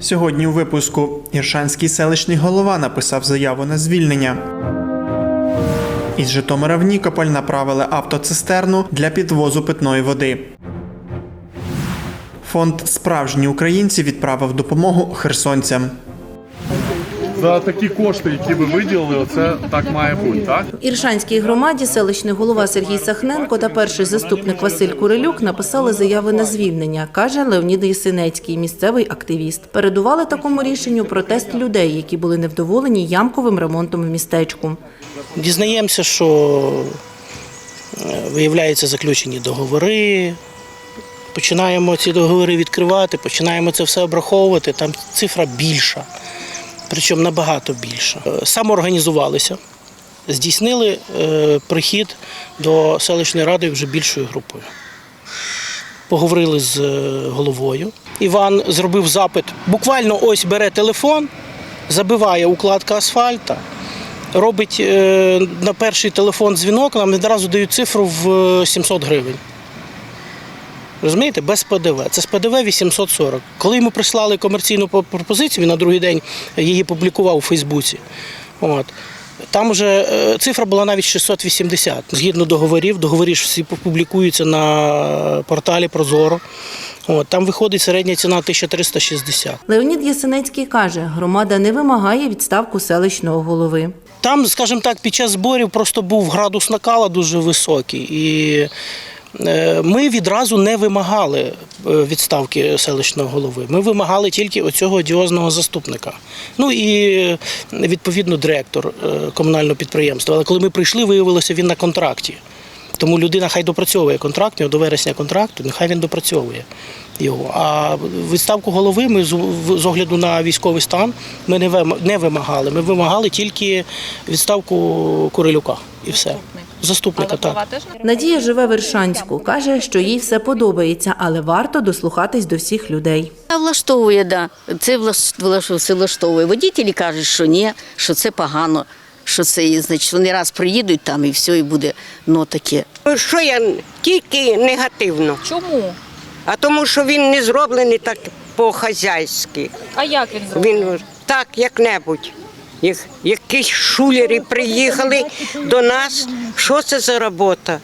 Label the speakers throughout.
Speaker 1: Сьогодні у випуску Іршанський селищний голова написав заяву на звільнення. Із Житомира в Нікополь направили автоцистерну для підвозу питної води. Фонд Справжні українці відправив допомогу херсонцям.
Speaker 2: За такі кошти, які ви виділили, оце так має бути, так?
Speaker 3: Іршанській громаді селищний голова Сергій Сахненко та перший заступник Василь Курилюк написали заяви на звільнення, каже Леонід Єсинецький, місцевий активіст. Передували такому рішенню протест людей, які були невдоволені ямковим ремонтом в містечку.
Speaker 4: Дізнаємося, що е, виявляються заключені договори. Починаємо ці договори відкривати, починаємо це все обраховувати. Там цифра більша, причому набагато більша. Е, Самоорганізувалися, здійснили е, прихід до селищної ради вже більшою групою. Поговорили з е, головою. Іван зробив запит. Буквально ось бере телефон, забиває укладка асфальта, робить на перший телефон дзвінок, нам відразу дають цифру в е, 700 гривень. Розумієте, без ПДВ. Це з ПДВ 840. Коли йому прислали комерційну пропозицію, він на другий день її публікував у Фейсбуці. От. Там вже е, цифра була навіть 680. Згідно договорів, договорі ж всі публікуються на порталі Прозоро. От, там виходить середня ціна 1360.
Speaker 3: Леонід Єсинецький каже, громада не вимагає відставку селищного голови.
Speaker 4: Там, скажімо так, під час зборів просто був градус накала дуже високий. І ми відразу не вимагали е, відставки селищного голови. Ми вимагали тільки оцього одіозного заступника. Ну і е, відповідно директор е, комунального підприємства. Але коли ми прийшли, виявилося він на контракті. Тому людина хай допрацьовує контракт, до вересня контракту, нехай він допрацьовує його. А відставку голови ми з огляду на військовий стан ми не вим- вимагали. Ми вимагали тільки відставку Курилюка і все. Заступника, так.
Speaker 3: Надія живе в Іршанську. Каже, що їй все подобається, але варто дослухатись до всіх людей.
Speaker 5: Влаштовує, да. Це влаштовує. Водітелі кажуть, що ні, що це погано, що це, значить, вони раз приїдуть там і все, і буде ну таке.
Speaker 6: Що я тільки негативно.
Speaker 7: Чому?
Speaker 6: А тому, що він не зроблений так по-хазяйськи.
Speaker 7: А як він зробив?
Speaker 6: Він так, як-небудь. Як, якісь шулери приїхали до нас. Що це за робота?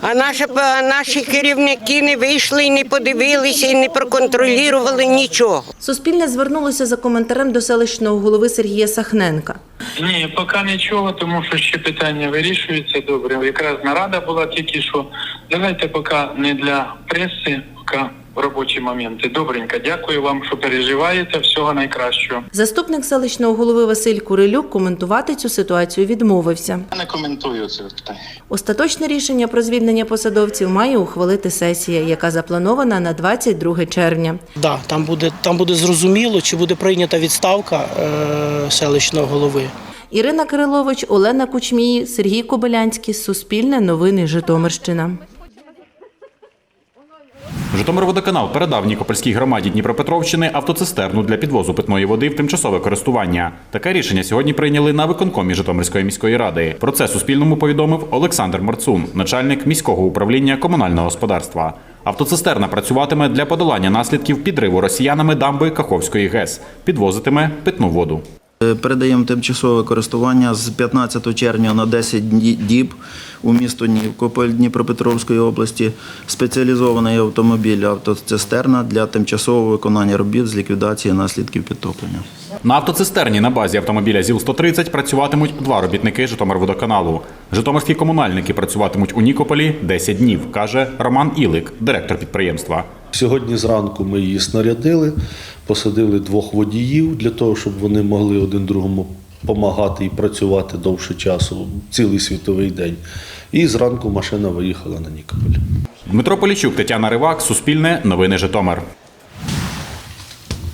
Speaker 6: А наші, а наші керівники не вийшли і не подивилися, і не проконтролювали нічого.
Speaker 3: Суспільне звернулося за коментарем до селищного голови Сергія Сахненка.
Speaker 8: Ні, поки нічого, тому що ще питання вирішується добре. Якраз нарада була тільки що. Давайте поки не для преси, поки робочі моменти. Добренько, дякую вам, що переживаєте. Всього найкращого.
Speaker 3: Заступник селищного голови Василь Курилюк коментувати цю ситуацію відмовився.
Speaker 8: Я не коментую це питання.
Speaker 3: Остаточне рішення про звільнення посадовців має ухвалити сесія, яка запланована на 22 червня.
Speaker 4: Да, там буде там буде зрозуміло, чи буде прийнята відставка е, селищного голови.
Speaker 3: Ірина Кирилович, Олена Кучмій, Сергій Кобилянський. Суспільне новини Житомирщина.
Speaker 9: Житомирводоканал передав Нікопольській громаді Дніпропетровщини автоцистерну для підвозу питної води в тимчасове користування. Таке рішення сьогодні прийняли на виконкомі Житомирської міської ради. Про це Суспільному повідомив Олександр Марцун, начальник міського управління комунального господарства. Автоцистерна працюватиме для подолання наслідків підриву росіянами дамби Каховської ГЕС, підвозитиме питну воду.
Speaker 10: Е, Передаємо тимчасове користування з 15 червня на 10 діб у місто Нікополь Дніпропетровської області. Спеціалізований автомобіль автоцистерна для тимчасового виконання робіт з ліквідації наслідків підтоплення.
Speaker 9: На автоцистерні на базі автомобіля ЗІЛ-130 працюватимуть два робітники Житомирводоканалу. Житомирські комунальники працюватимуть у Нікополі 10 днів, каже Роман Ілик, директор підприємства.
Speaker 2: Сьогодні зранку ми її снарядили, посадили двох водіїв для того, щоб вони могли один другому допомагати і працювати довше часу, цілий світовий день. І зранку машина виїхала на Нікополь.
Speaker 9: Дмитро Полічук, Тетяна Ривак, Суспільне, Новини Житомир.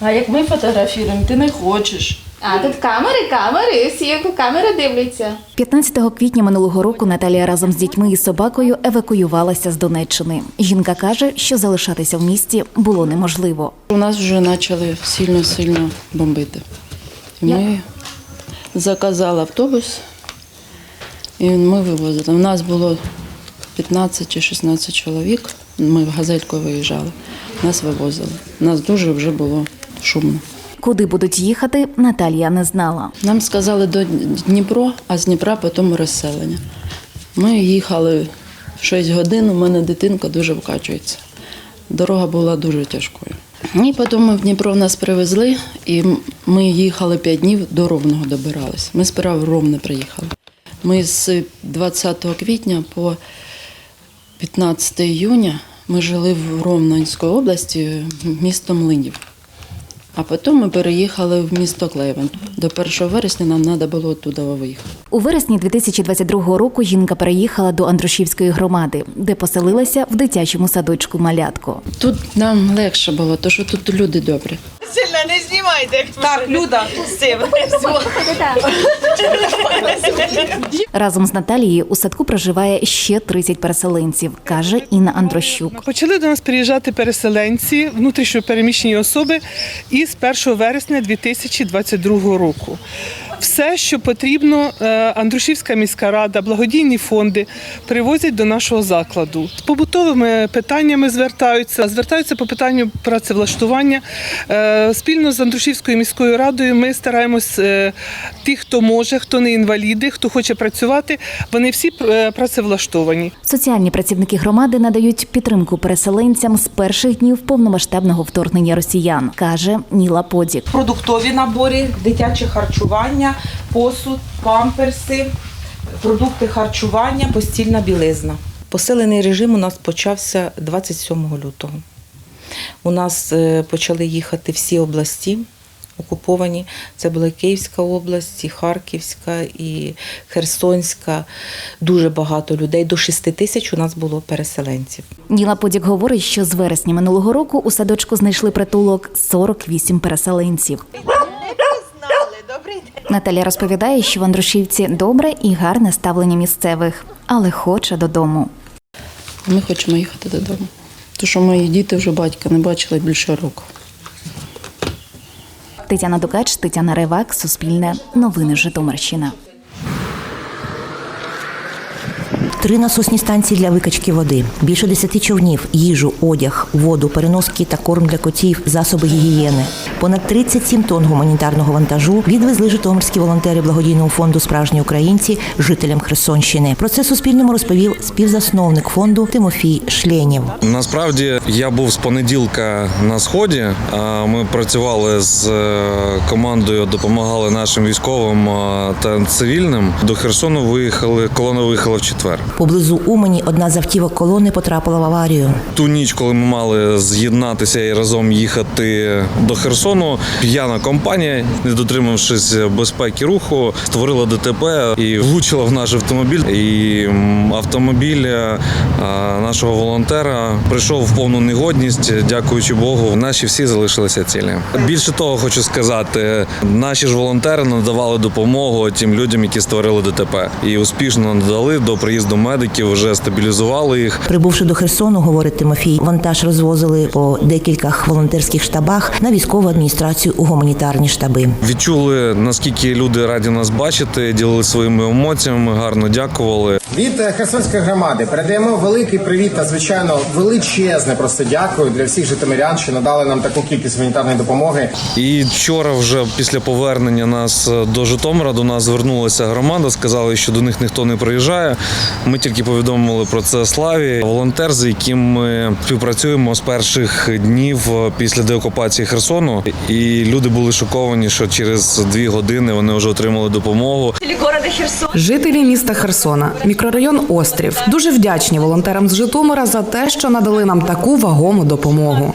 Speaker 11: А як ми фотографіруємо, ти не хочеш.
Speaker 7: А тут камери, камери, всі в камери дивляться.
Speaker 12: 15 квітня минулого року Наталія разом з дітьми і собакою евакуювалася з Донеччини. Жінка каже, що залишатися в місті було неможливо.
Speaker 11: У нас вже почали сильно-сильно бомбити. І ми заказали автобус, і ми вивозили. У нас було 15 чи 16 чоловік. Ми в газельку виїжджали. нас вивозили. Нас дуже вже було шумно.
Speaker 12: Куди будуть їхати, Наталія не знала.
Speaker 11: Нам сказали до Дніпро, а з Дніпра потім розселення. Ми їхали 6 годин, у мене дитинка дуже вкачується. Дорога була дуже тяжкою. І потім ми в Дніпро нас привезли, і ми їхали 5 днів до Ровного добирались. Ми в Ровне приїхали. Ми з 20 квітня по 15 іюня ми жили в Ровненській області, місто Млинів. А потім ми переїхали в місто Клевен. До 1 вересня нам треба було туди виїхати.
Speaker 12: У вересні 2022 року жінка переїхала до Андрушівської громади, де поселилася в дитячому садочку Малятко.
Speaker 11: Тут нам легше було, тому що тут люди добрі.
Speaker 13: Сильно не знімайте. Так, Люда.
Speaker 12: Разом з Наталією у садку проживає ще 30 переселенців, каже Інна Андрощук.
Speaker 13: Почали до нас приїжджати переселенці, внутрішньо переміщені особи із 1 вересня 2022 року. Все, що потрібно, е, Андрушівська міська рада, благодійні фонди привозять до нашого закладу. З побутовими питаннями звертаються, звертаються по питанню працевлаштування. Е, Спільно з Андрушівською міською радою ми стараємось е, ті, хто може, хто не інваліди, хто хоче працювати, вони всі працевлаштовані.
Speaker 12: Соціальні працівники громади надають підтримку переселенцям з перших днів повномасштабного вторгнення росіян, каже Ніла Подік.
Speaker 14: продуктові набори, дитяче харчування, посуд, памперси, продукти харчування, постільна білизна. Посилений режим у нас почався 27 лютого. У нас е, почали їхати всі області окуповані. Це була Київська область, і Харківська, і Херсонська. Дуже багато людей. До 6 тисяч у нас було переселенців.
Speaker 12: Ніла Подік говорить, що з вересня минулого року у садочку знайшли притулок 48 переселенців. Наталя розповідає, що в Андрушівці добре і гарне ставлення місцевих, але хоче додому.
Speaker 11: Ми хочемо їхати додому. Тому що мої діти вже батька не бачили більше року.
Speaker 12: Тетяна Дукач, Тетяна Ревак, Суспільне, Новини Житомирщина.
Speaker 15: Три насосні станції для викачки води, більше десяти човнів, їжу, одяг, воду, переноски та корм для котів, засоби гігієни. Понад 37 тонн гуманітарного вантажу відвезли житомирські волонтери благодійного фонду Справжні українці жителям Херсонщини. Про це Суспільному розповів співзасновник фонду Тимофій Шленєв.
Speaker 16: Насправді я був з понеділка на сході. Ми працювали з е, командою, допомагали нашим військовим та цивільним. До Херсону виїхали. Колона виїхала в четвер.
Speaker 15: Поблизу Умані одна з автівок колони потрапила в аварію.
Speaker 16: Ту ніч, коли ми мали з'єднатися і разом їхати до Херсону, п'яна компанія, не дотримавшись безпеки руху, створила ДТП і влучила в наш автомобіль. І автомобіль е, нашого волонтера прийшов в повну негодність. Дякуючи Богу, наші всі залишилися цілі. Більше того, хочу сказати, наші ж волонтери надавали допомогу тим людям, які створили ДТП, і успішно надали до приїзду медиків, вже стабілізували їх.
Speaker 15: Прибувши до Херсону, говорить Тимофій, вантаж розвозили по декількох волонтерських штабах на військову адміністрацію у гуманітарні штаби.
Speaker 16: Відчули наскільки люди раді нас бачити, ділили своїми емоціями, гарно дякували.
Speaker 17: Від е, Херсонської громади передаємо великий привіт та звичайно величезне просто дякую для всіх житомирян, що надали нам таку кількість гуманітарної допомоги.
Speaker 16: І вчора, вже після повернення нас е, до Житомира, до нас звернулася громада, сказали, що до них ніхто не приїжджає. Ми тільки повідомили про це славі. Волонтер, з яким ми співпрацюємо з перших днів е, після деокупації Херсону, і люди були шоковані, що через дві години вони вже отримали допомогу.
Speaker 18: Жителі міста Херсона, мікрорайон Острів, дуже вдячні волонтерам з Житомира за те, що надали нам таку вагому допомогу.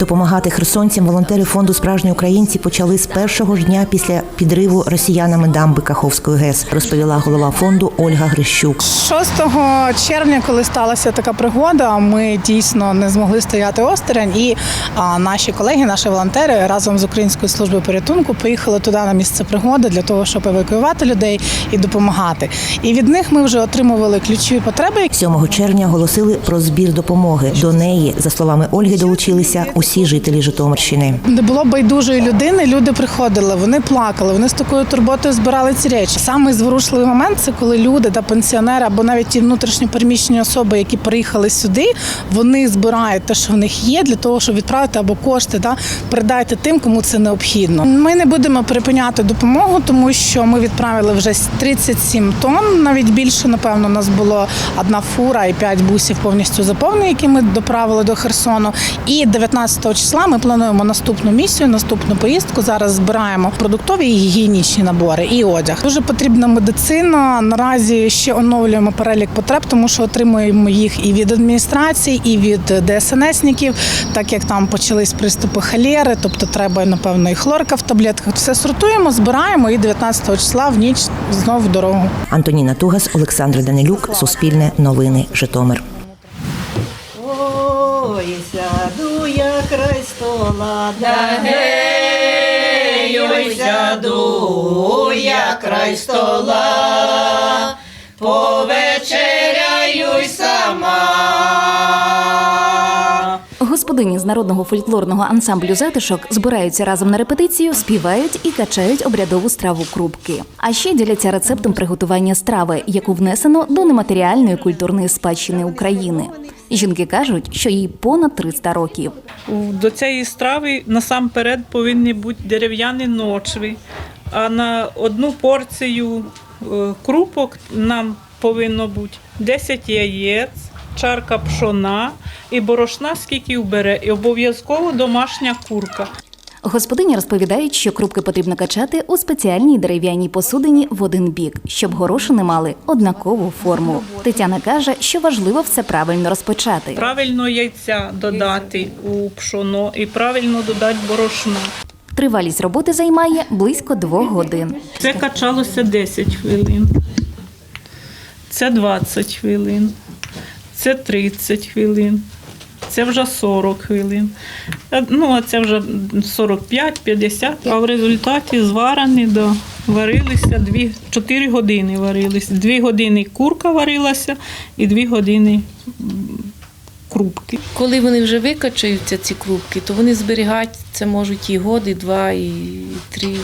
Speaker 15: Допомагати херсонцям волонтери фонду Справжні українці почали з першого ж дня після підриву росіянами дамби Каховської ГЕС, розповіла голова фонду Ольга Грищук.
Speaker 19: 6 червня, коли сталася така пригода, ми дійсно не змогли стояти осторонь, і а, наші колеги, наші волонтери разом з Українською службою порятунку поїхали туди на місце пригоди для того, щоб евакуювати людей і допомагати. І від них ми вже вже отримували ключові потреби.
Speaker 15: 7 червня оголосили про збір допомоги. До неї, за словами Ольги, долучилися усі жителі Житомирщини.
Speaker 19: Не було байдужої людини. Люди приходили, вони плакали, вони з такою турботою збирали ці речі. Самий зворушливий момент це коли люди та пенсіонери або навіть ті внутрішньо переміщені особи, які приїхали сюди, вони збирають те, що в них є, для того, щоб відправити або кошти та передати тим, кому це необхідно. Ми не будемо припиняти допомогу, тому що ми відправили вже 37 тонн, навіть більше, напевно, у нас було одна фура і 5 бусів повністю заповнені, які ми доправили до Херсону. І 19 числа ми плануємо наступну місію, наступну поїздку. Зараз збираємо продуктові і гігієнічні набори і одяг. Дуже потрібна медицина. Наразі ще оновлюємо перелік потреб, тому що отримуємо їх і від адміністрації, і від ДСНСників, так як там почались приступи холери, тобто треба напевно і хлорка в таблетках. Все сортуємо, збираємо і 19 числа в ніч знову в дорогу.
Speaker 15: Антоніна Тугас, Олександр Данилюк, Суспільне новини, Житомир.
Speaker 20: Ой, сяду я край стола, да гей, ой, сяду я край стола, повечеряю
Speaker 12: Господині з народного фольклорного ансамблю затишок збираються разом на репетицію, співають і качають обрядову страву крупки. А ще діляться рецептом приготування страви, яку внесено до нематеріальної культурної спадщини України. Жінки кажуть, що їй понад 300 років.
Speaker 21: До цієї страви насамперед повинні бути дерев'яні ночви. А на одну порцію е, крупок нам повинно бути 10 яєць, чарка пшона і борошна, скільки вбере, і обов'язково домашня курка.
Speaker 12: Господині розповідають, що крупки потрібно качати у спеціальній дерев'яній посудині в один бік, щоб горошини мали однакову форму. Тетяна каже, що важливо все правильно розпочати.
Speaker 21: Правильно яйця додати у пшоно і правильно додати борошна.
Speaker 12: Тривалість роботи займає близько двох годин.
Speaker 21: Це качалося 10 хвилин. Це 20 хвилин. Це 30 хвилин. Це вже 40 хвилин. Е, Ну, а це вже 45-50. А в результаті зварені до варилися 2, 4 години варилися. 2 години курка варилася і 2 години крупки.
Speaker 22: Коли вони вже викачаються, ці крупки, то вони зберігати це можуть і год, і два, і три.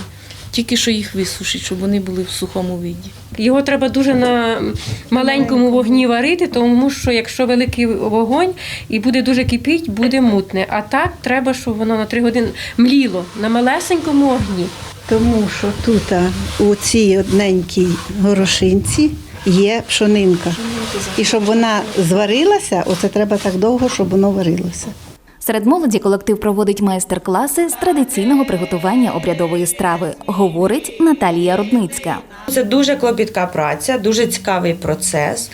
Speaker 22: Тільки що їх висушить, щоб вони були в сухому виді.
Speaker 23: Його треба дуже на маленькому вогні варити, тому що якщо великий вогонь і буде дуже кипіть, буде мутне. А так треба, щоб воно на три години мліло на малесенькому вогні.
Speaker 24: Тому що тут у цій одненькій горошинці є пшонинка. І щоб вона зварилася, оце треба так довго, щоб воно варилося.
Speaker 12: Серед молоді колектив проводить майстер-класи з традиційного приготування обрядової страви, говорить Наталія Рудницька.
Speaker 25: Це дуже клопітка праця, дуже цікавий процес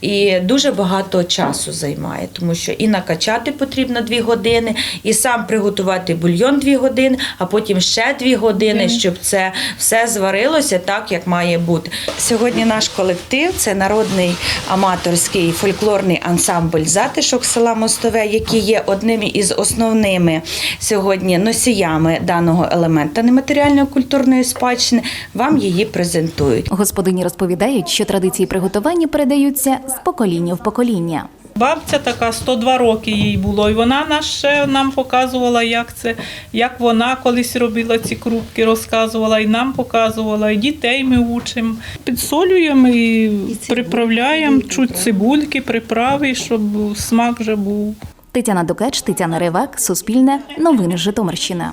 Speaker 25: і дуже багато часу займає, тому що і накачати потрібно дві години, і сам приготувати бульйон дві години, а потім ще дві години, щоб це все зварилося так, як має бути. Сьогодні наш колектив це народний аматорський фольклорний ансамбль затишок села Мостове, який є одним із основними сьогодні носіями даного елемента нематеріальної культурної спадщини. Вам її презентують.
Speaker 12: Господині розповідають, що традиції приготування передаються з покоління в покоління.
Speaker 21: Бабця така 102 роки їй було, і вона нас ще нам показувала, як це, як вона колись робила ці крупки, розказувала, і нам показувала, і дітей ми учимо. Підсолюємо і приправляємо чуть цибульки, приправи, щоб смак вже був.
Speaker 12: Тетяна Дукач, Тетяна Ривак, Суспільне, Новини Житомирщина.